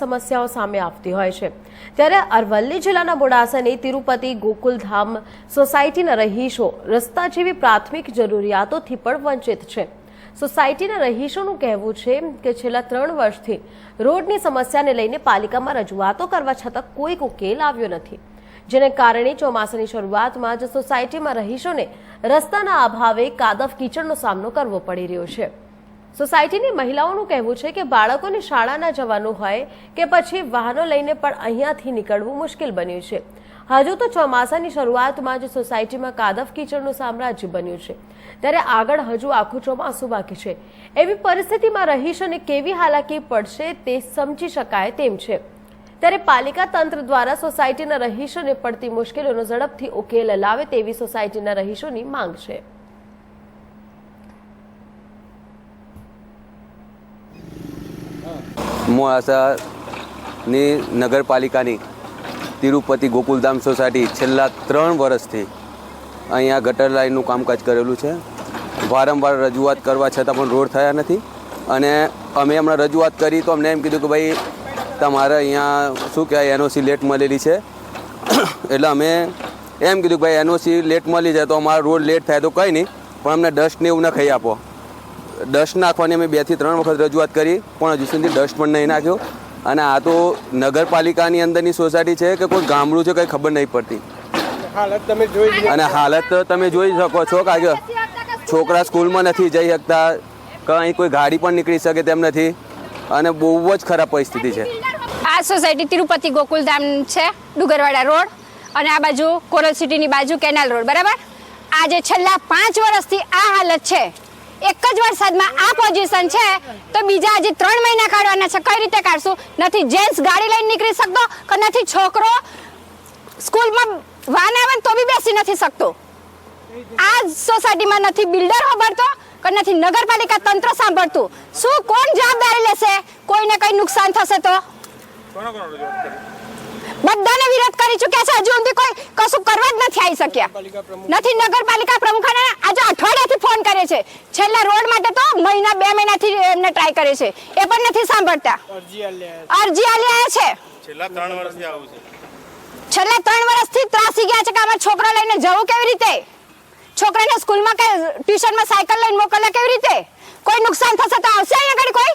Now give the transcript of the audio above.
સમસ્યાઓ સામે આવતી હોય છે. ત્યારે અરવલ્લી જિલ્લાના મોડાસાની તિરુપતિ ગોકુલધામ સોસાયટીના રહીશો રસ્તા જેવી પ્રાથમિક જરૂરિયાતોથી પણ વંચિત છે. સોસાયટીના રહીશોનું કહેવું છે કે છેલ્લા ત્રણ વર્ષથી રોડની સમસ્યાને લઈને પાલિકામાં રજૂઆતો કરવા છતાં કોઈ ઉકેલ આવ્યો નથી. જેને કારણે ચોમાસાની શરૂઆતમાં જ સોસાયટીમાં રહીશોને રસ્તાના અભાવે કાદવ કીચડનો સામનો કરવો પડી રહ્યો છે. સોસાયટીની મહિલાઓનું કહેવું છે કે બાળકોને શાળાના જવાનું હોય કે પછી વાહનો લઈને પણ અહીંયાથી નીકળવું મુશ્કેલ બન્યું છે. હજુ તો ચોમાસાની શરૂઆતમાં જ સોસાયટીમાં કાદવ કીચડનું સામ્રાજ્ય બન્યું છે. ત્યારે આગળ હજુ આખું ચોમાસું બાકી છે. એવી પરિસ્થિતિમાં રહીશોને કેવી હાલાકી પડશે તે સમજી શકાય તેમ છે. ત્યારે પાલિકા તંત્ર દ્વારા સોસાયટીના રહીશોને પડતી મુશ્કેલીઓનો ઝડપથી ઉકેલ લાવે તેવી સોસાયટીના રહીશોની માંગ છે. મોડાસાની નગરપાલિકાની તિરુપતિ ગોકુલધામ સોસાયટી છેલ્લા ત્રણ વર્ષથી અહીંયા ગટર લાઇનનું કામકાજ કરેલું છે. વારંવાર રજૂઆત કરવા છતાં પણ રોડ થયા નથી અને અમે હમણાં રજૂઆત કરી તો અમને એમ કીધું કે ભાઈ, તમારે અહીંયા શું કહેવાય, એનઓસી લેટ મળેલી છે. એટલે અમે એમ કીધું કે ભાઈ, એનઓસી લેટ મળી જાય તો અમારો રોડ લેટ થાય તો કંઈ નહીં, પણ અમને ડસ્ટ ને એવું ન ખાઈ આપો. ડસ્ટ નાખવાની અમે બેથી ત્રણ વખત રજૂઆત કરી પણ હજુ સુધી ડસ્ટ પણ નહીં નાખ્યો. અને આ તો નગરપાલિકાની અંદરની સોસાયટી છે કે કોઈ ગામડું છે કંઈ ખબર નહીં પડતી. હાલત તમે જોઈ અને હાલત તો તમે જોઈ શકો છો કે છોકરા સ્કૂલમાં નથી જઈ શકતા કંઈ કોઈ ગાડી પણ નીકળી શકે તેમ નથી અને બહુ જ ખરાબ પરિસ્થિતિ છે. આ સોસાયટી તિરુપતિ ગોકુલધામ છે ડુગરવાડા રોડ અને આ બાજુ કોરલ સિટીની બાજુ કેનાલ રોડ બરાબર? આજે છેલ્લા પાંચ વર્ષથી આ હાલત છે. એક જ વરસાદમાં આ પોઝિશન છે. તો બીજા હજી ત્રણ મહિના કાઢવાના છે. કઈ રીતે કાઢશું? નથી જેન્ટ્સ ગાડી લઈને નીકળી શકતો કે નથી છોકરો સ્કૂલમાં વાન આવે તો બી બેસી નથી શકતો? આ સોસાયટીમાં નથી બિલ્ડર હોબરતો કે નથી નગરપાલિકા તંત્ર સાંભળતું? શું કોણ જવાબદારી લેશે? કોઈને કઈ નુકસાન થશે તો? બધાને વિરોધ કરી ચૂક્યા છે. હજુ સુધી કોઈ કશું કરવા જ નથી આવી શક્યા. નથી નગરપાલિકા પ્રમુખને આજે અઠવાડિયાથી ફોન કરે છે. છેલ્લા રોડ માટે તો મહિના બે મહિનાથી એમને ટ્રાય કરે છે. એ પણ નથી સાંભળતા. અરજી આલ્યા અરજી આલી આવ્યા છે. છેલ્લા ત્રણ વર્ષથી આવું છે. છેલ્લા ત્રણ વર્ષથી ત્રાસી ગયા છે કે અમારા છોકરા લઈને જવું કેવી રીતે? છોકરાને સ્કૂલમાં કે ટ્યુશનમાં સાયકલ લઈને મોકલવા કેવી રીતે? કોઈ નુકસાન થશે તો આવશે અહીંયા આગળ કોઈ?